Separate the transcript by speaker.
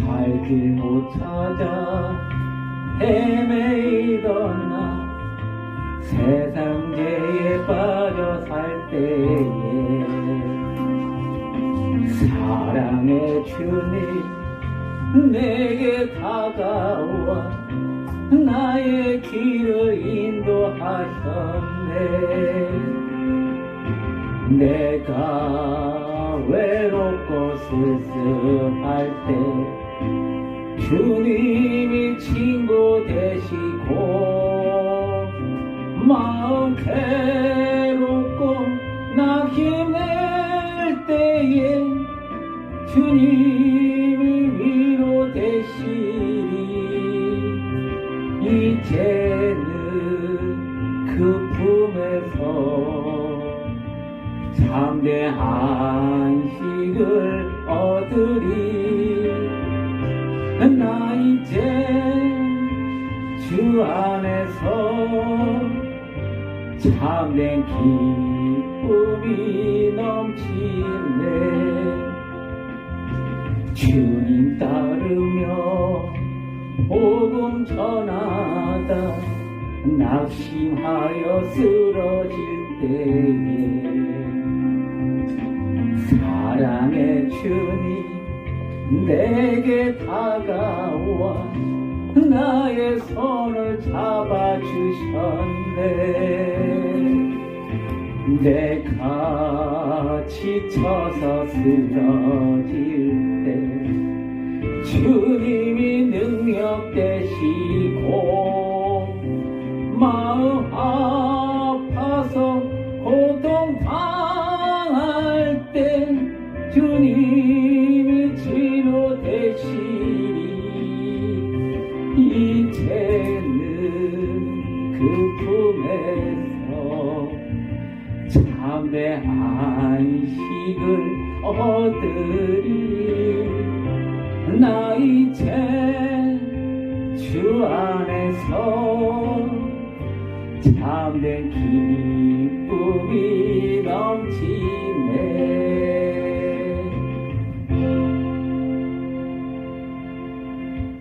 Speaker 1: 길못 찾아 헤매이던 나 세상제에 빠져 살 때에 사랑의 주님 내게 다가와 나의 길을 인도하셨네. 내가 외롭고 쓸쓸할 때 주님이 친구 되시고 마음 괴롭고 나 힘낼 때에 주님이 위로 되시리 이제는 그 품에서 참된 안식을 얻으리 안에서 참된 기쁨이 넘치네. 주님 따르며 복음 전하다 낙심하여 쓰러질 때에 사랑의 주님 내게 다가와 나의 손을 잡아주셨네. 내가 지쳐서 쓰러질 때 주님이 능력 되시고 마음 아파서 고통 당할 때 주님 그 품에서 참된 안식을 얻으리. 나 이제 주 안에서 참된 기쁨이